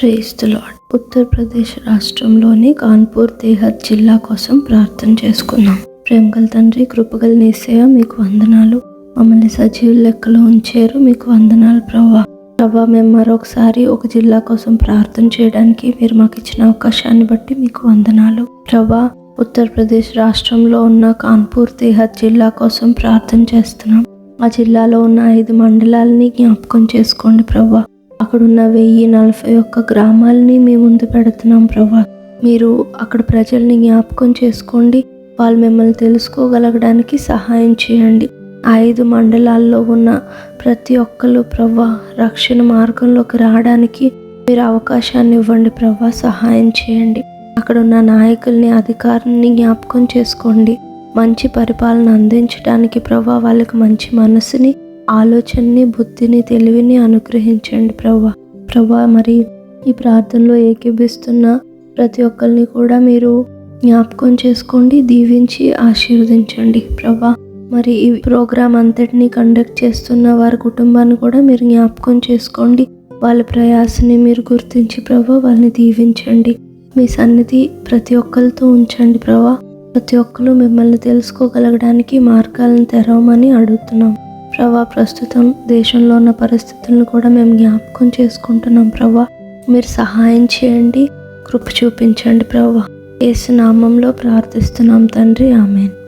ప్రేస్తులాడ్ ఉత్తరప్రదేశ్ రాష్ట్రంలోని కాన్పూర్ దేహత్ జిల్లా కోసం ప్రార్థన చేసుకున్నాం. ప్రేమగల తండ్రి కృపగల నిశ్చయ మీకు వందనాలు. మమ్మల్ని సజీవ లెక్కలో ఉంచారు. మీకు వందనాలు ప్రభా. ప్రభా మేము మరొకసారి ఒక జిల్లా కోసం ప్రార్థన చేయడానికి మీరు మాకు ఇచ్చిన అవకాశాన్ని బట్టి మీకు వందనాలు. ప్రభా ఉత్తరప్రదేశ్ రాష్ట్రంలో ఉన్న కాన్పూర్ దేహత్ జిల్లా కోసం ప్రార్థన చేస్తున్నాం. ఆ జిల్లాలో ఉన్న ఐదు మండలాలని జ్ఞాపకం చేసుకోండి ప్రభా. అక్కడున్న వెయ్యి నలభై ఒక్క గ్రామాలని మీ ముందు పెడుతున్నాం ప్రభా మీరు అక్కడ ప్రజల్ని జ్ఞాపకం చేసుకోండి. వాళ్ళు మిమ్మల్ని తెలుసుకోగలగడానికి సహాయం చేయండి. ఐదు మండలాల్లో ఉన్న ప్రతి ఒక్కరు ప్రభా రక్షణ మార్గంలోకి రావడానికి మీరు అవకాశాన్ని ఇవ్వండి ప్రభా సహాయం చేయండి. అక్కడ ఉన్న నాయకుల్ని అధికారుల్ని జ్ఞాపకం చేసుకోండి. మంచి పరిపాలన అందించడానికి ప్రభా వాళ్ళకి మంచి మనసుని ఆలోచనని బుద్ధిని తెలివిని అనుగ్రహించండి ప్రభా. ప్రభా మరి ఈ ప్రార్థనలో ఏకీభిస్తున్న ప్రతి ఒక్కరిని కూడా మీరు జ్ఞాపకం చేసుకోండి దీవించి ఆశీర్వదించండి ప్రభా. మరి ఈ ప్రోగ్రాం అంతటిని కండక్ట్ చేస్తున్న వారి కుటుంబాన్ని కూడా మీరు జ్ఞాపకం చేసుకోండి. వాళ్ళ ప్రయాసని మీరు గుర్తించి ప్రభా వాళ్ళని దీవించండి. మీ సన్నిధి ప్రతి ఒక్కరితో ఉంచండి ప్రభా. ప్రతి ఒక్కరు మిమ్మల్ని తెలుసుకోగలగడానికి మార్గాలను తెరవమని అడుగుతున్నాం. ప్రభా ప్రస్తుతం దేశంలో ఉన్న పరిస్థితులను కూడా మేము జ్ఞాపకం చేసుకుంటున్నాం ప్రభా. మీరు సహాయం చేయండి కృప చూపించండి ప్రభా. ఏసునామంలో ప్రార్థిస్తున్నాం తండ్రి ఆమెన్.